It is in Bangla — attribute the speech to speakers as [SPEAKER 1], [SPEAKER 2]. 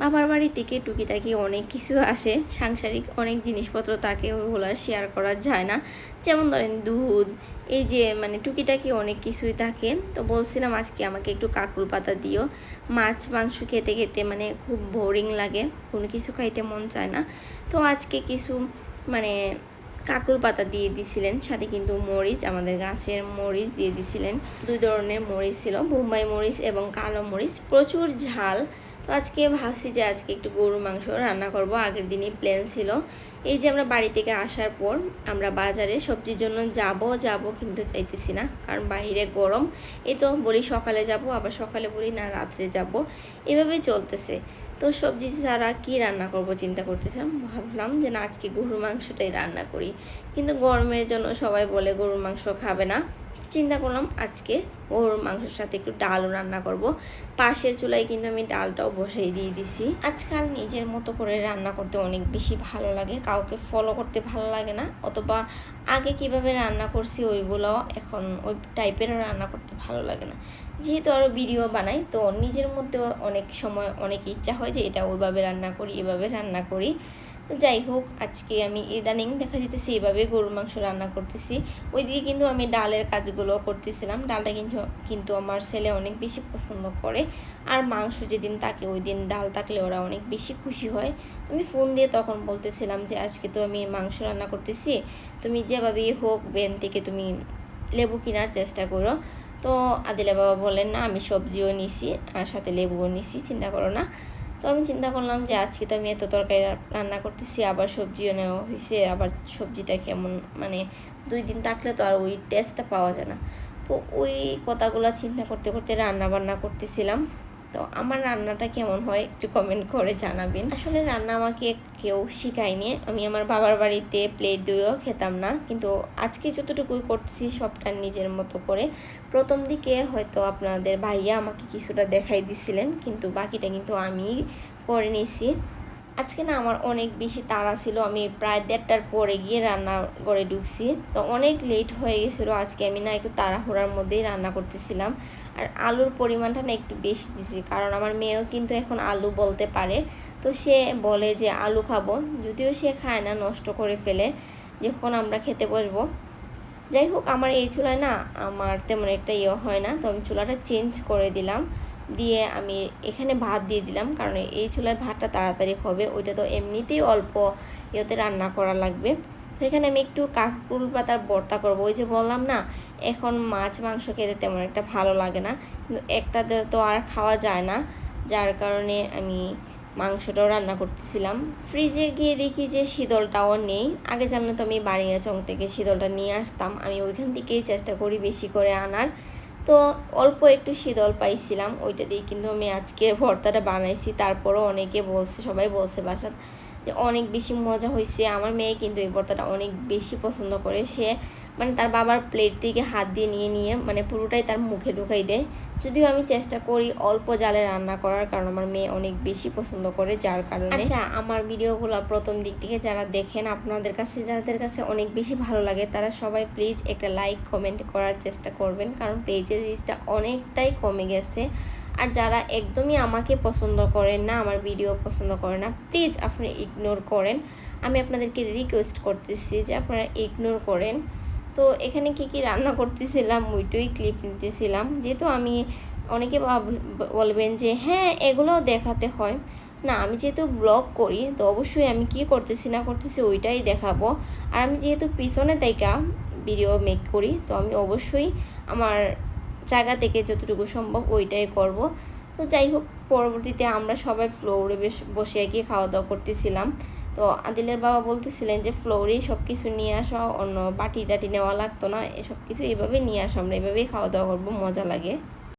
[SPEAKER 1] বাবার বাড়ি থেকে টুকিটাকি অনেক কিছু আসে। সাংসারিক অনেক জিনিসপত্র তাকে ওগুলো শেয়ার করা যায় না। যেমন ধরেন দুধ, এই যে মানে টুকিটাকি অনেক কিছুই থাকে। তো বলছিলাম আজকে আমাকে একটু কাকুল পাতা দিও। মাছ, মাংস খেতে খেতে মানে খুব বোরিং লাগে। কোনো কিছু খাইতে মন চায় না। তো আজকে কিছু মানে কাকুল পাতা দিয়ে দিছিলেন। সাথে কিন্তু মরিচ, আমাদের গাছের মরিচ দিয়ে দিছিলেন। দুই ধরনের মরিচ ছিল। বোম্বাই মরিচ এবং কালো মরিচ। প্রচুর ঝাল। তো আজকে ভাবছি যে আজকে একটু গরু মাংস রান্না করব, আগের দিনই প্ল্যান ছিল। এই যে আমরা বাড়ি থেকে আসার পর আমরা বাজারে সবজির জন্য যাব যাব কিন্তু চাইতেছি না, কারণ বাইরে গরম। এই তো বলি সকালে যাব, আবার সকালে বলি না, রাত্রে যাব। এভাবেই চলতেছে। তো সবজি ছাড়া কি রান্না করব চিন্তা করতেছিলাম, ভাবলাম যে না, আজকে গরুর মাংসটাই রান্না করি। কিন্তু গরমের জন্য সবাই বলে গরুর মাংস খাবে না। চিন্তা করলাম আজকে ওর মাংসের সাথে একটু ডালও রান্না করব। পাশের চুলায় কিন্তু আমি ডালটাও বসাই দিয়ে দিছি। আজকাল নিজের মতো করে রান্না করতে অনেক বেশি ভালো লাগে। কাউকে ফলো করতে ভালো লাগে না। অথবা আগে কীভাবে রান্না করছি ওইগুলো এখন ওই টাইপেরও রান্না করতে ভালো লাগে না। যেহেতু আরও ভিডিও বানাই, তো নিজের মধ্যেও অনেক সময় অনেক ইচ্ছা হয় যে এটা ওইভাবে রান্না করি, এভাবে রান্না করি। যাই হোক, আজকে আমি ইদানিং দেখা যেতেছে এইভাবে গরুর মাংস রান্না করতেছি। ওইদিকে কিন্তু আমি ডালের কাজগুলো করতেছিলাম। ডালটা কিন্তু কিন্তু আমার ছেলে অনেক বেশি পছন্দ করে। আর মাংস যেদিন থাকে ওই দিন ডাল থাকলে ওরা অনেক বেশি খুশি হয়। আমি ফোন দিয়ে তখন বলতেছিলাম যে, আজকে তো আমি মাংস রান্না করতেছি। তুমি যেভাবেই হোক বেন থেকে তুমি লেবু কেনার চেষ্টা করো। তো আদিলা বাবা বলেন, না, আমি সবজিও নিছি, আর সাথে লেবুও নিছি, চিন্তা করো না। তো আমি চিন্তা করলাম যে আজকে তো আমি এত তরকারি রান্না করতেছি, আবার সবজিও নেওয়া হয়েছে আবার সবজিটা কেমন মানে দুই দিন থাকলে তো আর ওই টেস্টটা পাওয়া যায় না। তো ওই কথাগুলো চিন্তা করতে করতে রান্না বান্না করতেছিলাম। তো আমার রান্নাটা কেমন হয় একটু কমেন্ট করে জানাবেন। আসলে রান্না আমাকে কেউ শিখায়নি। আমি আমার বাবার বাড়িতে প্লেট দুয়েও খেতাম না। কিন্তু আজকে যতটুকুই করছি সবটা নিজের মতো করে। প্রথম দিকে হয়তো আপনাদের ভাইয়া আমাকে কিছুটা দেখাই দিছিলেন। কিন্তু বাকিটা কিন্তু আমি করে নিয়েছি। আজকে না আমার অনেক বেশি তাড়া ছিল। আমি প্রায় দেড়টার পরে গিয়ে রান্না করে ঢুকছি। তো অনেক লেট হয়ে গেছিল। আজকে আমি না একটু তাড়াহুড়ার মধ্যেই রান্না করতেছিলাম। আর আলুর পরিমাণটা না একটু বেশি দিছি। কারণ আমার মেয়েও কিন্তু এখন আলু বলতে পারে। তো সে বলে যে, আলু খাব। যদিও সে খায় না, নষ্ট করে ফেলে। যখন আমরা খেতে বসবো। যাই হোক, আমার এই চুলায় না আমার তেমন একটা ইয়ে হয় না। তো আমি চুলাটা চেঞ্জ করে দিলাম। দিয়ে আমি এখানে ভাত দিয়ে দিলাম, কারণ এই চুলায় ভাতটা তাড়াতাড়ি হবে, ওইটা তো এমনিতেই অল্প ইয়েতে রান্না করা লাগবে। তো এখানে আমি একটু কাকুল পাতার ভর্তা করব। ওই যে বললাম না, এখন মাছ, মাংস খেতে তেমন একটা ভালো লাগে না, কিন্তু একটাতে তো আর খাওয়া যায় না, যার কারণে আমি মাংসটাও রান্না করতেছিলাম। ফ্রিজে গিয়ে দেখি যে শীতলটাও নেই, আগে জানলে তো আমি বাড়িয়া চং থেকে শীতলটা নিয়ে আসতাম, আমি ওইখান থেকেই চেষ্টা করি বেশি করে আনার। তো অল্প একটু শীতল পাইছিলাম, ওইটা দিয়ে কিন্তু আমি আজকে ভর্তাটা বানাইছি, তারপরও অনেকে বলছে, সবাই বলছে বাসাত যে অনেক বেশি মজা হয়েছে। আমার মেয়ে কিন্তু এই ভর্তাটা অনেক বেশি পছন্দ করে। সে মানে তার বাবার প্লেট থেকে হাত দিয়ে নিয়ে নিয়ে মানে পুরোটাই তার মুখে ঢুকাই দেয়। যদিও আমি চেষ্টা করি অল্প জালে রান্না করার কারণ আমার মেয়ে অনেক বেশি পছন্দ করে, যার কারণে। আচ্ছা আমার ভিডিওগুলো প্রথম দিক থেকে যারা দেখেন, আপনাদের কাছে, যাদের কাছে অনেক বেশি ভালো লাগে, তারা সবাই প্লিজ একটা লাইক কমেন্ট করার চেষ্টা করবেন। কারণ পেজের রিচটা অনেকটাই কমে গেছে। আর যারা একদমই আমাকে পছন্দ করেন না, আমার ভিডিও পছন্দ করে না প্লিজ আপনারা ইগনোর করেন। আমি আপনাদেরকে রিকোয়েস্ট করতেছি যে আপনারা ইগনোর করেন। তো এখানে কি কি রান্না করতেছিলাম, ওইটাই ক্লিপ নিতেছিলাম। যেহেতু আমি অনেকে বলবেন যে হ্যাঁ এগুলোও দেখাতে হয়। না, আমি যেহেতু ব্লগ করি, তো অবশ্যই আমি কি করতেছি না করতেছি ওইটাই দেখাবো। আর আমি যেহেতু পিছনে তাইকা ভিডিও মেক করি, তো আমি অবশ্যই আমার জায়গা থেকে যতটুকু সম্ভব ওইটাই করব। তো যাই হোক, পরবর্তীতে আমরা সবাই ফ্লোরে বেশ বসে গিয়ে খাওয়া দাওয়া করতেছিলাম। তো আদিলের বাবা বলতেছিলেন যে ফ্লোরেই সব কিছু নিয়ে আসা, অন্য বাটি টাটি নেওয়া লাগতো না এসব কিছু এইভাবে নিয়ে আসো, আমরা এভাবেই খাওয়া দাওয়া করব, মজা লাগে।